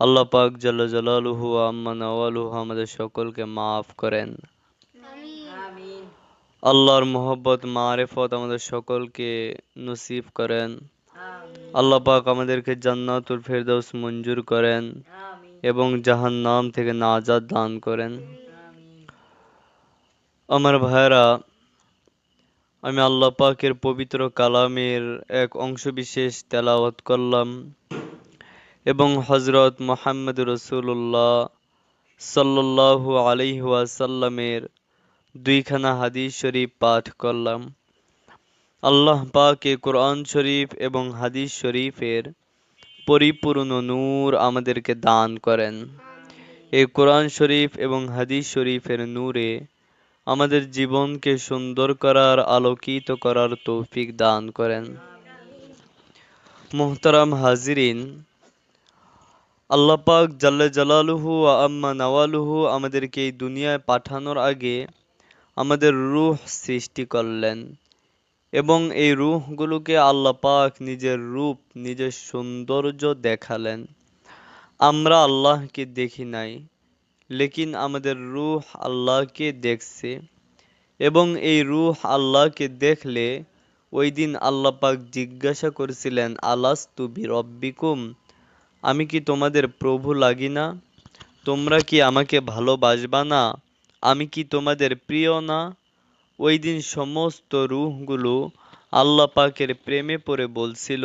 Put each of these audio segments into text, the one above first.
আল্লাহ পাক জাল্লা জালালুহু আম্মা নওয়ালুহু আমাদের সকলকে মাফ করেন। আল্লাহর মোহব্বত মারেফত আমাদের সকলকে নসিব করেন। আল্লাহ পাক আমাদেরকে জান্নাতুল ফেরদৌস মঞ্জুর করেন এবং জাহান্নাম থেকে নাজাদ দান করেন। আমার ভাইরা আমি আল্লাহ পাকের পবিত্র কালামের এক অংশ বিশেষ তেলাওয়াত করলাম। এবং হজরত মোহাম্মদ রসুল্লাহ সাল্লাল্লাহু আলাইহি ওয়াসাল্লামের দুইখানা হাদিস শরীফ পাঠ করলাম। আল্লাহ পাকে কোরআন শরীফ এবং হাদিস শরীফের পরিপূর্ণ নূর আমাদেরকে দান করেন। এই কোরআন শরীফ এবং হাদিস শরীফের নূরে আমাদের জীবনকে সুন্দর করার, আলোকিত করার তৌফিক দান করেন। মোহতারাম হাজিরিন আল্লাহ পাক জাল্লা জালালুহু আম্মা নওয়ালুহু আমাদেরকে এই দুনিয়ায় পাঠানোর আগে আমাদের রূহ সৃষ্টি করলেন এবং এই রুহগুলোকে আল্লাহ পাক নিজের রূপ, নিজের সৌন্দর্য দেখালেন। আমরা আল্লাহকে দেখি নাই, লেকিন আমাদের রূহ আল্লাহকে দেখছে এবং এই রুহ আল্লাহকে দেখলে ওই দিন আল্লাহ পাক জিজ্ঞাসা করেছিলেন, আলাস্তু বিরব্বিকুম? আমি কি তোমাদের প্রভু লাগি না তোমরা কি আমাকে ভালোবাসবা না? আমি কি তোমাদের প্রিয় না? ওই দিন সমস্ত রূহগুলো আল্লাহ পাকের প্রেমে পড়ে বলছিল,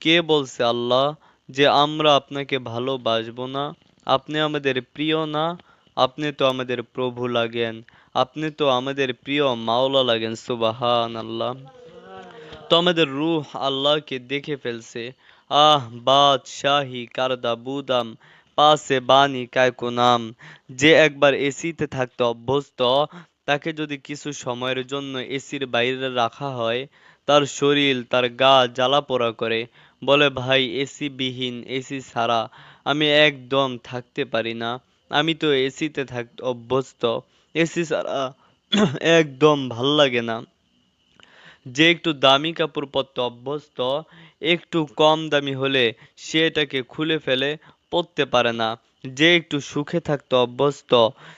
কে বলছে আল্লাহ যে আমরা আপনাকে ভালোবাসবো না? আপনি আমাদের প্রিয় না? আপনি তো আমাদের প্রভু লাগেন। আপনি তো আমাদের প্রিয় মাওলা লাগেন সুবাহান আল্লাহ তো আমাদের রূহ আল্লাহকে দেখে ফেলছে। আহ বাদশাহী কারদা বুদাম, পাশে বাণী কায়কো নাম। যে একবার এসিতে থাকতে অভ্যস্ত, তাকে যদি কিছু সময়ের জন্য এসির বাইরে রাখা হয়, তার শরীর, তার গা জ্বালা পোড়া করে। বলে, ভাই, এসি বিহীন, এসি ছাড়া আমি একদম থাকতে পারি না। আমি তো এসিতে থাকতে অভ্যস্ত। এসি ছাড়া একদম ভালো লাগে না। যে একটু দামি কাপড় পরতে, অভ্যস্ত, একটু কম দামি হলে সে এটাকে খুলে ফেলে পরতে পারে না। যে একটু সুখে থাকতে, অভ্যস্ত,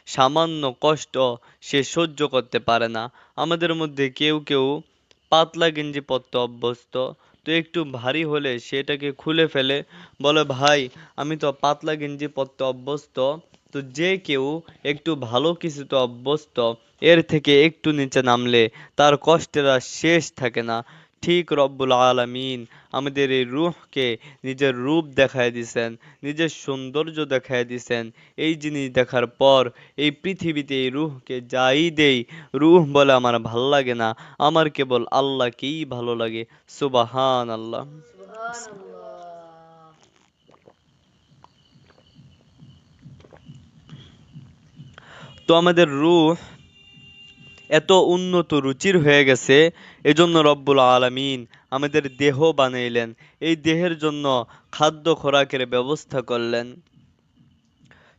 সামান্য কষ্ট সে সহ্য করতে পারে না। আমাদের মধ্যে কেউ কেউ পাতলা গেঞ্জি পরতে, অভ্যস্ত, তো একটু ভারী হলে সেটাকে খুলে ফেলে বলে, ভাই, আমি তো পাতলা গেঞ্জি পরতে অভ্যস্ত তো যে কেউ একটু ভালো কিছুতে অভ্যস্ত, এর থেকে একটু নিচে নামলে তার কষ্টের আর শেষ থাকে না। ঠিক রব্বুল আলামিন আমাদের এই রুহকে নিজের রূপ দেখায় দিছেন, নিজের সৌন্দর্য দেখায় দিছেন। এই জিনিস দেখার পর এই পৃথিবীতে এই রুহকে যাই দেই, রুহ বলে আমার ভালো লাগে না, আমার কেবল আল্লাহকেই ভালো লাগে। সুবাহান আল্লাহ তো আমাদের রুহ এত উন্নত রুচির হয়ে গেছে, এজন্য রব্বুল আলমিন আমাদের দেহ বানাইলেন। এই দেহের জন্য খাদ্য খোরাকের ব্যবস্থা করলেন।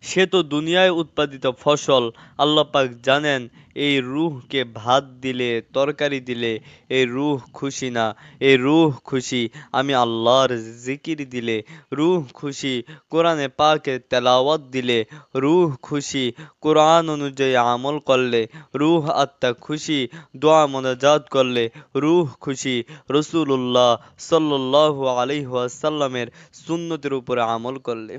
সে তো দুনিয়ায় উৎপাদিত ফসল আল্লাপাক জানেন এই রুহকে ভাত দিলে, তরকারি দিলে, এই রুহ খুশি না, এই রুহ খুশি, আমি আল্লাহর জিকির দিলে, রুহ খুশি, কোরআনে পাকে তেলাওয়াত দিলে, রুহ খুশি, কোরআন অনুযায়ী আমল করলে, রুহ আত্মা খুশি, দোয়া মোনাজাত করলে, রুহ খুশি রসুল্লাহ সাল্লাল্লাহু আলাইহি ওয়াসাল্লামের সুন্নতের উপরে আমল করলে।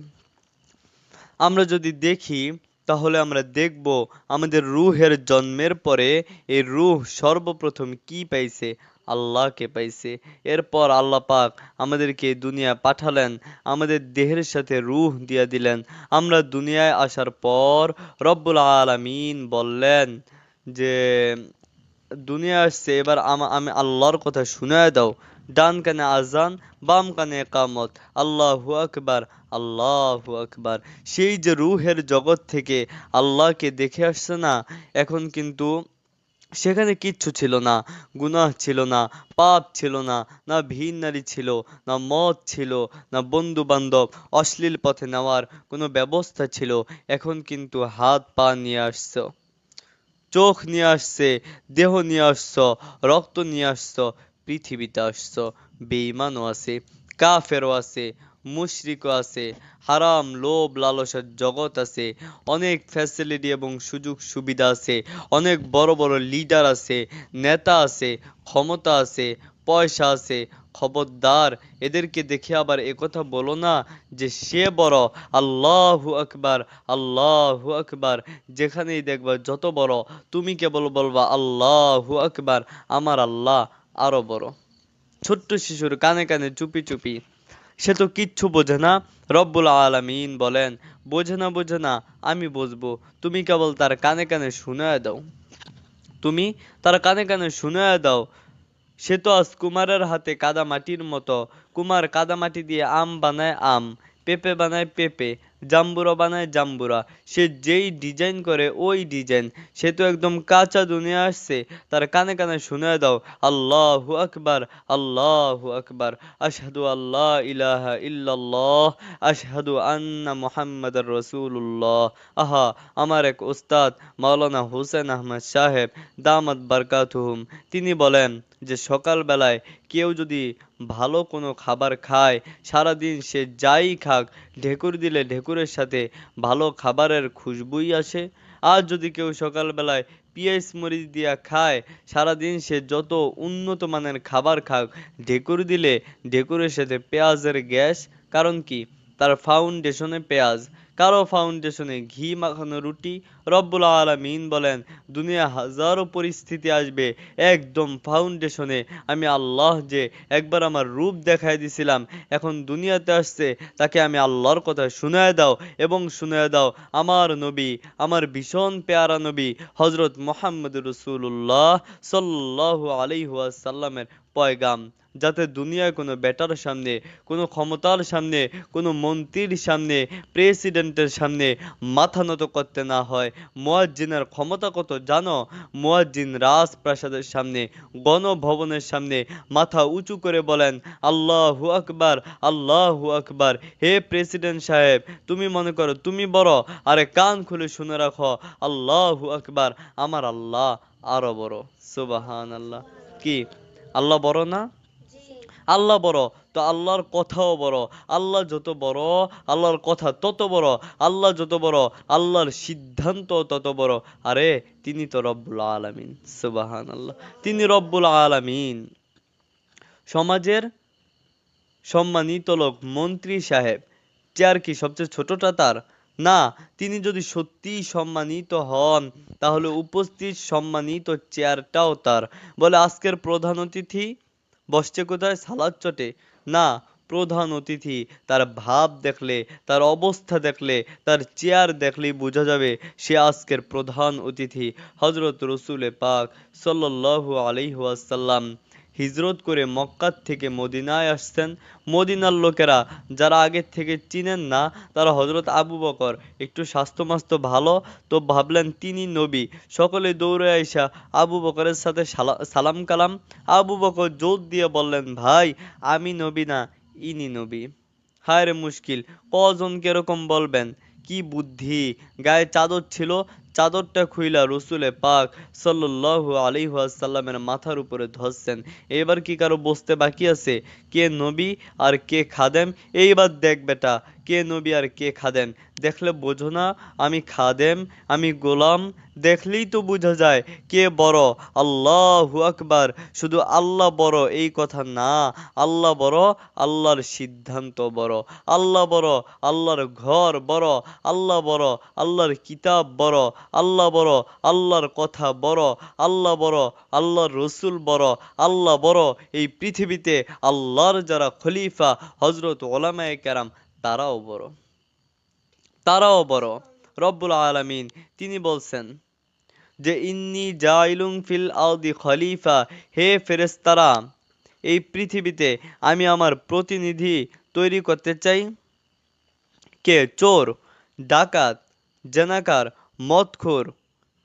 আমরা যদি দেখি তাহলে আমরা দেখব আমাদের রুহের জন্মের পরে এই রুহ সর্বপ্রথম কি পাইছে? আল্লাহকে পাইছে। এরপর আল্লাহ পাক আমাদেরকে দুনিয়া পাঠালেন, আমাদের দেহের সাথে রুহ দিয়া দিলেন। আমরা দুনিয়ায় আসার পর রব্বুল আলামিন বললেন যে, দুনিয়া আসছে, এবার আমা- আল্লাহর কথা শুনায় দাও। ডান কানে আজান বাম কানে একামত আল্লাহু আকবার আল্লাহু আকবার সেই যে রুহের জগৎ থেকে আল্লাহকে দেখে আসছে না, এখন কিন্তু সেখানে কিচ্ছু ছিল না, গুনাহ ছিল না, পাপ ছিল না না ভিন নারী ছিল, না মদ ছিল, না বন্ধু বান্ধব অশ্লীল পথে নেওয়ার কোনো ব্যবস্থা ছিল। এখন কিন্তু হাত পা নিয়ে আসছো, চোখ নিয়ে আসছে, দেহ নিয়ে আসছো, রক্ত নিয়ে আসছো পৃথিবীতে আসছো বেঈমানও আছে, কাফেরও আছে, মুশরিকও আছে, হারাম, লোভ, লালসার জগৎ আছে, অনেক ফ্যাসিলিটি এবং সুযোগ সুবিধা আছে, অনেক বড় বড় লিডার আছে, নেতা আছে, ক্ষমতা আছে, পয়সা আছে, খবরদার। এদেরকে দেখে আবার একথা বলো না যে সে বড়, আল্লাহু আকবার আল্লাহু আকবার। যেখানেই দেখবা যত বড়, তুমি কেবল বলবা, আল্লাহু আকবার, আমার আল্লাহ। আরও বড়। ছোট্ট শিশুর কানে কানে চুপি চুপি। সে তো কিচ্ছু বোঝে না। রব্বুল আলামিন বলেন, বোঝে না বোঝে না, আমি বুঝব। তুমি কেবল তার কানে কানে শুনায় দাও। তুমি তার কানে কানে শুনায় দাও। সে তো আজ কুমারের হাতে কাদা মাটির মতো। কুমার কাদা মাটি দিয়ে আম বানায় আম, পেঁপে বানায় পেঁপে। জাম্বুরা বানায় জাম্বুরা। সে যেই ডিজাইন করে, ওই ডিজাইন সে তো একদম কাঁচা দুনিয়া আসছে। তার কানে কানে শুনে দাও, আল্লাহু আকবার আল্লাহু আকবার। আশহাদু আল্লাহ ইলাহা ইল্লাল্লাহ, আশহাদু আন্না মুহাম্মাদার রাসূলুল্লাহ। আহা, আমার এক উস্তাদ মাওলানা হুসেন আহমদ সাহেব, দামাত বারকাতুহুম, তিনি বলেন যে সকালবেলায় কেউ যদি ভালো কোনো খাবার খায়, সারাদিন সে যাই খাক, ঢেকুর দিলে ঢেকুরের সাথে ভালো খাবারের খুশবুই আসে। আর যদি কেউ সকালবেলায় পিঁয়াজ মরিচ দিয়া খায়, সারাদিন সে যত উন্নত মানের খাবার খাক, ঢেকুর দিলে ঢেকুরের সাথে পেঁয়াজের গ্যাস। কারণ কি? তার ফাউন্ডেশনে পেঁয়াজ। কারও ফাউন্ডেশনে ঘি মাখানো রুটি রব্বুল আলামিন বলেন, দুনিয়া হাজারো পরিস্থিতি আসবে, একদম ফাউন্ডেশনে আমি আল্লাহ যে একবার আমার রূপ দেখায় দিছিলাম, এখন দুনিয়াতে আসছে, তাকে আমি আল্লাহর কথা শুনায় দাও এবং শুনায় দাও, আমার নবী, আমার ভীষণ পেয়ারা নবী হজরত মোহাম্মদ রসুল্লাহ সাল্লাহ আলাইহাসাল্লামের পয়গাম, যাতে দুনিয়ায় কোনো বেটার সামনে, কোনো ক্ষমতার সামনে, কোনো মন্ত্রীর সামনে, প্রেসিডেন্টের সামনে মাথা নত করতে না হয়। মুয়াজ্জিনের ক্ষমতা কত জানো? মুয়াজ্জিন রাজপ্রাসাদের সামনে, গণভবনের সামনে মাথা উঁচু করে বলেন, আল্লাহু আকবার আল্লাহু আকবার। হে প্রেসিডেন্ট সাহেব, তুমি মনে করো, তুমি বড়। আরে কান খুলে শুনে রাখো, আল্লাহু আকবার, আমার আল্লাহ আরও বড়। সুবাহান আল্লাহ কি? আল্লাহ বড় না? আল্লাহ বড় তো আল্লাহর কথাও বড়। আল্লাহ যত বড় আল্লাহর কথা তত বড়। আল্লাহ যত বড় আল্লাহর সিদ্ধান্ত তত বড়। আরে তিনি তো রব্বুল আলামিন সুবাহান আল্লাহ তিনি রব্বুল আলামিন। সমাজের সম্মানিত লোক মন্ত্রী সাহেব চেয়ার কি সবচেয়ে ছোটটা তার? না, তিনি যদি সত্যিই সম্মানিত হন, তাহলে উপস্থিত সম্মানিত চেয়ারটাও তার। বলে, আজকের প্রধান অতিথি? বসছে কোথায়? সালাদ চটে। না, প্রধান অতিথি। তার ভাব দেখলে, তার অবস্থা দেখলে, তার চেয়ার দেখলেই বোঝা যাবে সে আজকের প্রধান অতিথি হজরত রসুলে পাক সাল্লাল্লাহু আলাইহি ওয়াসাল্লাম। হিজরত করে মক্কার থেকে মদিনায় আসছেন মদিনার লোকেরা যারা আগের থেকে চিনেন না, তারা হজরত আবু বকর একটু স্বাস্থ্য মাস্ত ভালো তো ভাবলেন তিনি নবী। সকলে দৌড়ে আইসা আবু বকরের সাথে সালা- সালাম কালাম। আবু বকর জোর দিয়ে বললেন, ভাই, আমি নবী না, ইনি নবী। হায় রে মুশকিল, কজন কীরকম বলবেন? কি বুদ্ধি? গায়ে চাদর ছিল চাদরটা খুইলা রসুলে পাক সাল্লাল্লাহু আলাইহি ওয়াসাল্লামের মাথার উপরে ধরছেন। এবার কি কারও বসতে বাকি আছে? কে নবী আর কে খাদেম? এইবার দেখ বেটা, কে নবী আর কে খাদেম? দেখলে বোঝো না, আমি খাদেম, আমি গোলাম। দেখলেই তো বোঝা যায়, কে বড়? আল্লাহু আকবার। শুধু আল্লাহ বড় এই কথা না, আল্লাহ বড় আল্লাহর সিদ্ধান্ত বড়। আল্লাহ বড় আল্লাহর ঘর বড়, আল্লাহ বড় আল্লাহর কিতাব বড়। আল্লাহ বড়, আল্লাহর কথা বড়, আল্লাহ বড়, আল্লাহর রসুল বড়, আল্লাহ বড়। এই পৃথিবীতে আল্লাহর যারা খলিফা হজরত ওলামায়ে কেরাম, তারাও বড়। তারাও বড়। রব্বুল আলামিন, তিনি বলছেন যে, ইন্নি জাইলুং ফিল আউদি খলিফা। হে ফেরেস্তারা এই পৃথিবীতে আমি আমার প্রতিনিধি তৈরি করতে চাই। কে? চোর, ডাকাত, জেনাকার মদখোর।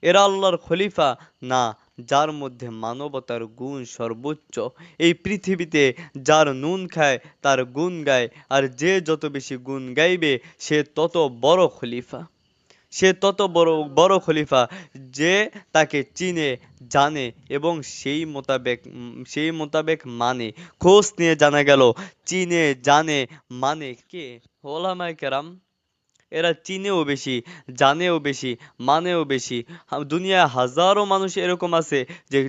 এরা আল্লাহর খলিফা, না, যার মধ্যে মানবতার গুণ সর্বোচ্চ। এই পৃথিবীতে যার নুন খায়, তার গুণ গায়, আর যে যত বেশি গুণ গাইবে, সে তত বড় খলিফা। সে তত বড় বড় খলিফা যে তাকে চিনে, জানে, এবং সেই মোতাবেক সেই মোতাবেক মানে। খোঁজ নিয়ে জানা গেল, চিনে, জানে মানে কে? ওলামায়ে কেরাম এরা চিনেও বেশি, জানেও বেশি, মানেও বেশি। দুনিয়ায় হাজারো মানুষ এরকম আছে যে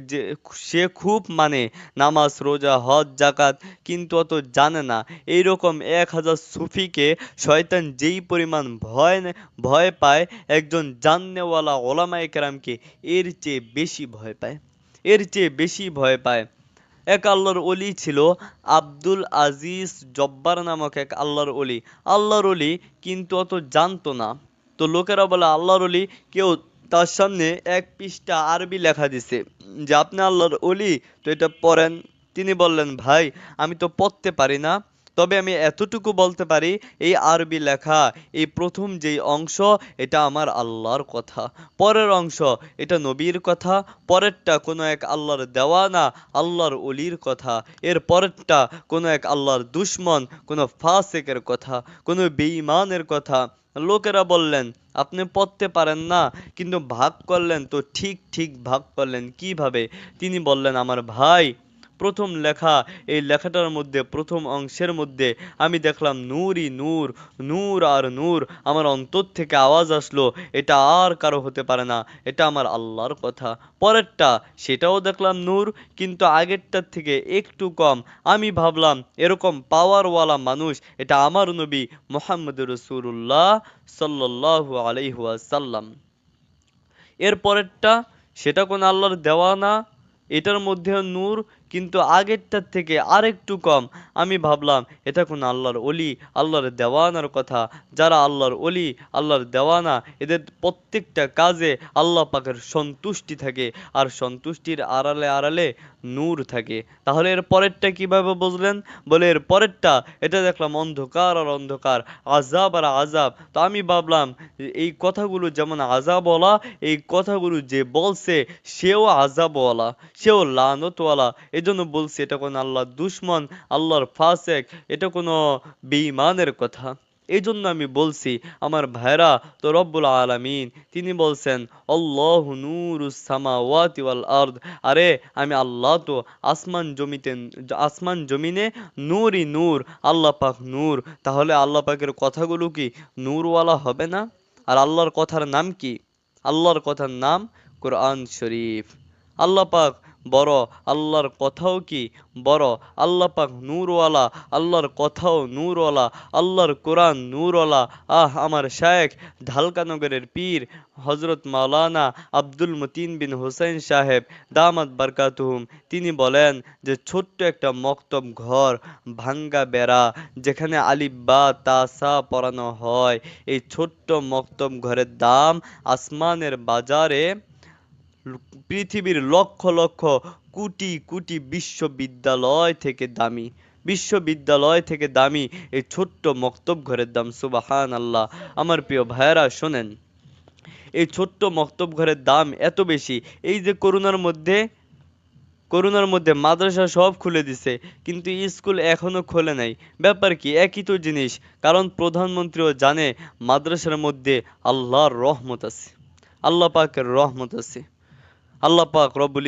সে খুব মানে নামাজ, রোজা, হজ জাকাত কিন্তু অত জানে না। এইরকম এক হাজার সুফিকে শয়তান যেই পরিমাণ ভয় ভয় পায়, একজন জাননেওয়ালা ওলামায়ে কেরামকে এর চেয়ে বেশি ভয় পায়। এর চেয়ে বেশি ভয় পায়। এক আল্লাহর অলি ছিল আব্দুল আজিজ জব্বার নামক এক আল্লাহর অলি। আল্লাহর অলি কিন্তু অত জানতো না। তো লোকেরা বলে, আল্লাহর অলি? কেউ তার সামনে এক পৃষ্ঠা আরবি লেখা দিছে যে, আপনি আল্লাহর অলি? তো এটা পড়েন। তিনি বললেন, ভাই, আমি তো পড়তে পারি না। তবে আমি এতটুকু বলতে পারি, এই আরবি লেখা, এই প্রথম যেই অংশ, এটা আমার আল্লাহর কথা। পরের অংশ, এটা নবীর কথা। পরেরটা কোনো এক আল্লাহর দেওয়া না, আল্লাহর অলির কথা। এর পরেরটা কোনো এক আল্লাহর দুশ্মন, কোনো ফাসেকের কথা, কোনো বেঈমানের কথা। লোকেরা বললেন, আপনি পড়তে পারেন না, কিন্তু ভাগ করলেন তো ঠিক ঠিক ভাগ করলেন। কীভাবে? তিনি বললেন, আমার ভাই প্রথম লেখা, এই লেখাটার মধ্যে, প্রথম অংশের মধ্যে আমি দেখলাম নূরই নূর নূর আর নূর। আমার অন্তর থেকে আওয়াজ আসলো, এটা আর কারও হতে পারে না, এটা আমার আল্লাহর কথা। পরেরটা, সেটাও দেখলাম নূর, কিন্তু আগেরটার থেকে একটু কম। আমি ভাবলাম, এরকম পাওয়ারওয়ালা মানুষ, এটা আমার নবী মোহাম্মদ রসুল্লাহ সাল্লাল্লাহু আলাইহি ওয়াসাল্লাম। এর পরেরটা, সেটা কোন আল্লাহর দেওয়া না, এটার মধ্যেও নূর কিন্তু আগেরটার থেকে আরেকটু কম। আমি ভাবলাম, এটা কোন আল্লাহর অলি আল্লাহর দেওয়ানার কথা। যারা আল্লাহর অলি আল্লাহর দেওয়ানা, এদের প্রত্যেকটা কাজে আল্লাহ পাকের সন্তুষ্টি থাকে আর সন্তুষ্টির আড়ালে আড়ালে নূর থাকে। তাহলে এর পরেরটা কীভাবে বুঝলেন? বলে এর পরেরটা, এটা দেখলাম অন্ধকার আর অন্ধকার আজাব আর আজাব তো আমি ভাবলাম, এই কথাগুলো যেমন আজাবওয়ালা এই কথাগুলো যে বলছে, সেও আজাবওয়ালা সেও লানতওয়ালা। এজন্য বলছে, এটা কোন আল্লাহর দুশ্মন, আল্লাহর ফাসেক, এটা কোনো বেঈমানের কথা। এই জন্য আমি বলছি, আমার ভাইরা তো রব্বুল আলামিন, তিনি বলছেন, আল্লাহু নূরুস সামাওয়াতি ওয়াল আরদ। আরে, আমি আল্লাহ তো আসমান জমিতে, আসমান জমিনে নূরই নূর, আল্লাহ পাক নূর। তাহলে আল্লাহ পাকের কথাগুলো কি নূরওয়ালা হবে না? আর আল্লাহর কথার নাম কি? আল্লাহর কথার নাম কোরআন শরীফ। আল্লাহ পাক বড় আল্লাহর কথাও কি? বড় আল্লাহ পাক নূরওয়ালা, আল্লাহর কথাও নূরওয়ালা, আল্লাহর কোরআন নূরওয়ালা। আহ, আমার শায়েখ ঢালকানগরের পীর হজরত মাওলানা আব্দুল মতিন বিন হোসেন সাহেব, দামাত বারকাতুহুম। তিনি বলেন যে, ছোট্ট একটা মক্তব ঘর, ভাঙ্গা বেড়া, যেখানে আলিফ বা তাসা পড়ানো হয়। এই ছোট্ট মক্তব ঘরের দাম আসমানের বাজারে পৃথিবীর লক্ষ লক্ষ কোটি কোটি বিশ্ববিদ্যালয় থেকে দামি, বিশ্ববিদ্যালয় থেকে দামি এই ছোট্ট মক্তব ঘরের দাম সুবাহান আল্লাহ আমার প্রিয় ভাইয়েরা, শোনেন, এই ছোট্ট মক্তব ঘরের দাম এত বেশি, এই যে করোনার মধ্যে করোনার মধ্যে মাদ্রাসা সব খুলে দিছে, কিন্তু স্কুল এখনও খোলে নাই। ব্যাপার কি? একই তো জিনিস, কারণ প্রধানমন্ত্রীও জানে, মাদ্রাসার মধ্যে আল্লাহর রহমত আছে, আল্লাহ পাকের রহমত আছে। আল্লাহ পাক রব্বুল